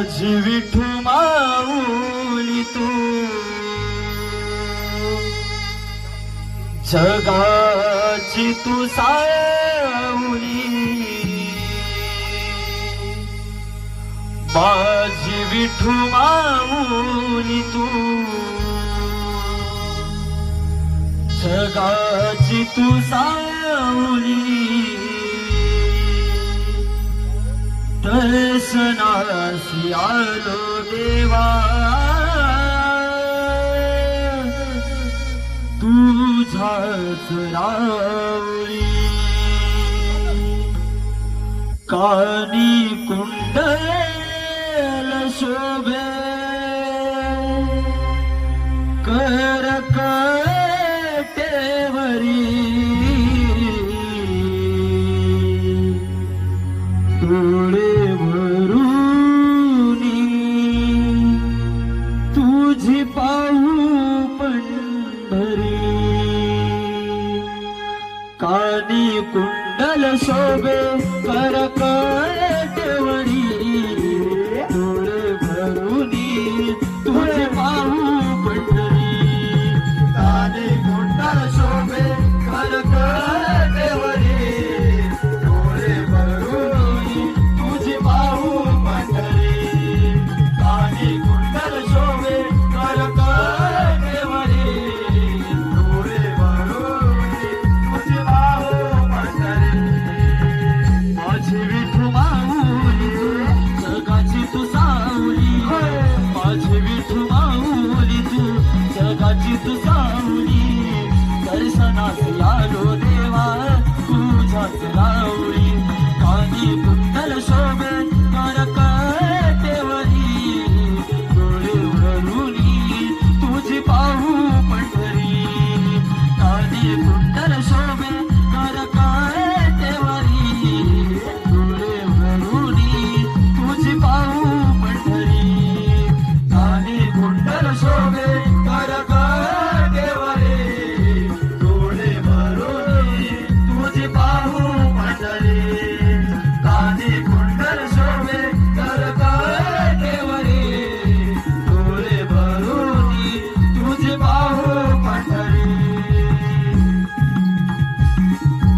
माझी विठू माऊली तू. जगाची तू सावली. माझी विठू माऊली तू. जगाची तू सावली. दर्शनाशी आलो देवा तुझाच रावळी। कानी कुंडल शोभे। कर कटेवरी কুণ্ডল শোভে পরকায় साजिद सावली दर्शनाचे Allahu